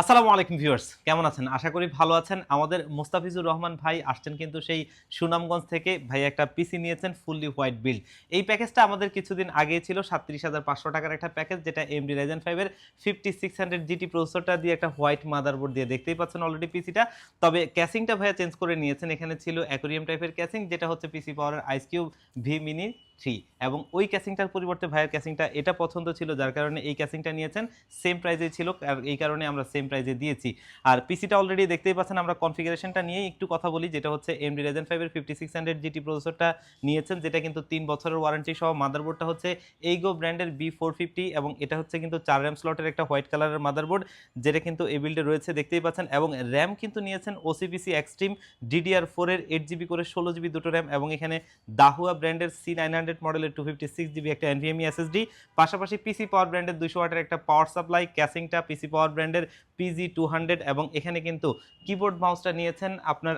আসসালামু আলাইকুম ভিউয়ার্স, কেমন আছেন? আশা করি ভালো আছেন। আমাদের মোস্তাফিজুর রহমান ভাই আসছেন কিন্তু সেই সুনামগঞ্জ থেকে ভাই একটা পিসি নিয়েছেন, ফুললি হোয়াইট বিল্ড এই প্যাকেজটা আমাদের কিছুদিন আগেই ছিল সাতত্রিশ হাজার পাঁচশো টাকার একটা প্যাকেজ, যেটা এমডি রাইজেন ফাইভের ফিফটি সিক্স হান্ড্রেড জিটি প্রসেসরটা দিয়ে একটা হোয়াইট মাদারবোর্ড দিয়ে দেখতেই পাচ্ছেন অলরেডি পিসিটা তবে ক্যাসিংটা ভাইয়া চেঞ্জ করে নিয়েছেন, এখানে ছিল অ্যাকোরিয়াম টাইপের ক্যাসিং যেটা হচ্ছে পিসি পাওয়ারের ice cube V mini three এবং ওই ক্যাসিংটার পরিবর্তে ভাইয়ের ক্যাসিংটা এটা পছন্দ ছিল, যার কারণে এই ক্যাসিংটা নিয়েছেন। সেম প্রাইজে ছিল, আর এই কারণে আমরা সেম প্রাইজে দিয়েছি। আর পিসিটা অলরেডি দেখতেই পাচ্ছেন, আমরা কনফিগারেশনটা নিয়ে একটু কথা বলি, যেটা হচ্ছে এমডি রেজেন ফাইভের ফিফটি সিক্স হান্ড্রেড জিটি প্রসেসরটা নিয়েছেন, যেটা কিন্তু তিন বছরের ওয়ারেন্টি সহ মাদারবোর্ডটা হচ্ছে এইগো ব্র্যান্ডের বি ফোর ফিফটি এবং এটা হচ্ছে কিন্তু চার র্যাম স্লটের একটা হোয়াইট কালারের মাদারবোর্ড যেটা কিন্তু এই বিল্ডে রয়েছে, দেখতেই পাচ্ছেন। এবং র্যাম কিন্তু নিয়েছেন ওসিপিসি এক্সট্রিম ডিডিআর ফোরের এইট জিবি করে ষোলো জিবি দুটো র্যাম এবং এখানে দাহুয়া ব্র্যান্ডের সি নাইন হান্ড্রেড মডেলের টু ফিফটি সিক্স জিবি একটা এনভিএমই এসএসডি পাশাপাশি পিসি পাওয়ার ব্র্যান্ডের দুশো ওয়াটের একটা পাওয়ার সাপ্লাই ক্যাসিংটা পিসি পাওয়ার ব্র্যান্ডের পিজি টু হান্ড্রেড এবং এখানে কিন্তু কিবোর্ড মাউসটা নিয়েছেন আপনার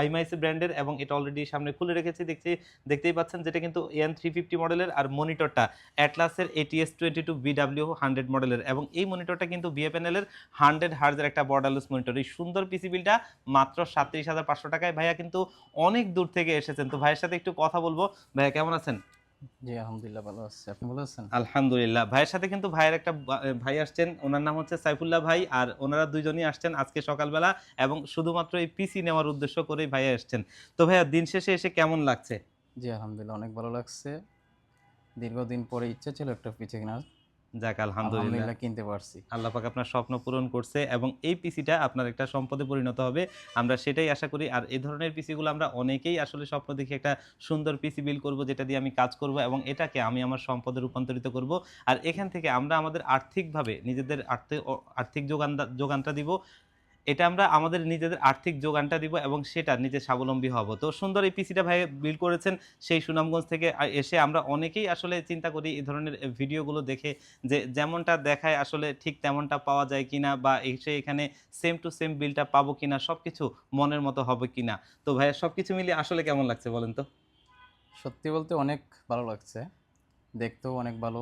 আইমাইসি ব্র্যান্ডের এবং এটা অলরেডি সামনে খুলে রেখেছি, দেখছি, দেখতেই পাচ্ছেন যেটা কিন্তু এন থ্রি ফিফটি মডেলের আর মনিটরটা অ্যাটলাসের ATS twenty two BW hundred মডেলের এবং এই মনিটরটা কিন্তু বিএপএনএলের হান্ড্রেড হার্জের একটা বর্ডারলেস মনিটর এই সুন্দর পিসি বিলটা মাত্র সাতত্রিশ হাজার পাঁচশো টাকায়। ভাইয়া কিন্তু অনেক দূর থেকে এসেছেন। তো ভাইয়ের সাথে একটু কথা বলব। ভাইয়া, কেমন আছেন? জি আলহামদুলিল্লাহ ভালো আছি। আপনি ভালো আছেন? আলহামদুলিল্লাহ। ভাইয়ের সাথে কিন্তু ভাইয়ের একটা ভাই আসছেন ওনার নাম হচ্ছে সাইফুল্লাহ ভাই আর ওনারা দুইজনই আসছেন আজকে সকালবেলা এবং শুধুমাত্র এই পিসি নেওয়ার উদ্দেশ্য করেই ভাইয়া আসছেন তো ভাইয়া দিন শেষে এসে কেমন লাগছে? জি আলহামদুলিল্লাহ অনেক ভালো লাগছে। দীর্ঘদিন পরে ইচ্ছে ছিল একটা পিছিয়ে কেনার। যাক আলহামদুলিল্লাহ। কিনতে পারছি। আল্লাহ পাক আপনার স্বপ্ন পূরণ করছে এবং এই পিসিটা আপনার একটা সম্পদে পরিণত হবে। আমরা সেটাই আশা করি। আর এই ধরনের পিসিগুলো আমরা অনেকেই আসলে স্বপ্ন দেখি একটা সুন্দর পিসি বিল করব যেটা দিয়ে আমি কাজ করব এবং এটাকে আমি আমার সম্পদে রূপান্তরিত করব। আর এখান থেকে আমরা আমাদের আর্থিকভাবে নিজেদের আর্থিক আর্থিক যোগান যোগানটা দিব। এটা আমরা আমাদের নিজেদের আর্থিক যোগানটা দিব এবং সেটা নিজে স্বাবলম্বী হব। তো সুন্দর এই পিসিটা ভাই বিল করেছেন, সেই সুনামগঞ্জ থেকে এসে আমরা অনেকেই আসলে চিন্তা করি এই ধরনের ভিডিওগুলো দেখে যে যেমনটা দেখায় আসলে ঠিক তেমনটা পাওয়া যায় কিনা বা এসে এখানে সেম টু সেম বিলটা পাবো কিনা সব কিছু মনের মতো হবে কিনা। তো ভাইয়া সব কিছু মিলিয়ে আসলে কেমন লাগছে বলেন তো? সত্যি বলতে অনেক ভালো লাগছে। দেখতেও অনেক ভালো।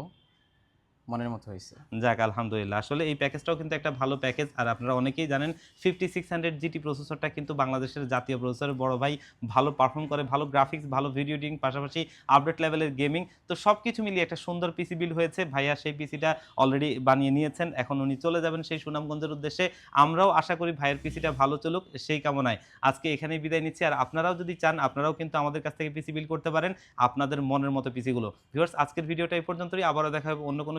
মনের মতো হয়েছে। যাক, আলহামদুলিল্লাহ। আসলে এই প্যাকেজটাও কিন্তু একটা ভালো প্যাকেজ। আর আপনারা অনেকেই জানেন ফিফটি সিক্স হান্ড্রেড জিটি প্রসেসরটা কিন্তু বাংলাদেশের জাতীয় প্রসেসরের বড় ভাই ভালো পারফর্ম করে, ভালো গ্রাফিক্স ভালো ভিডিও এডিটিং পাশাপাশি আপডেট লেভেলের গেমিং তো সব কিছু মিলিয়ে একটা সুন্দর পিসি বিল হয়েছে। ভাইয়া সেই পিসিটা অলরেডি বানিয়ে নিয়েছেন। এখন উনি চলে যাবেন সেই সুনামগঞ্জের উদ্দেশ্যে। আমরাও আশা করি ভাইয়ের পিসিটা ভালো চলুক সেই কামনায়। আজকে এখানেই বিদায় নিচ্ছি। আর আপনারাও যদি চান, আপনারাও কিন্তু আমাদের কাছ থেকে পিসি বিল করতে পারেন। আপনাদের মনের মতো পিসিগুলো ভিউয়ার্স, আজকের ভিডিওটা এই পর্যন্তই। আবারও দেখা হবে অন্য কোনো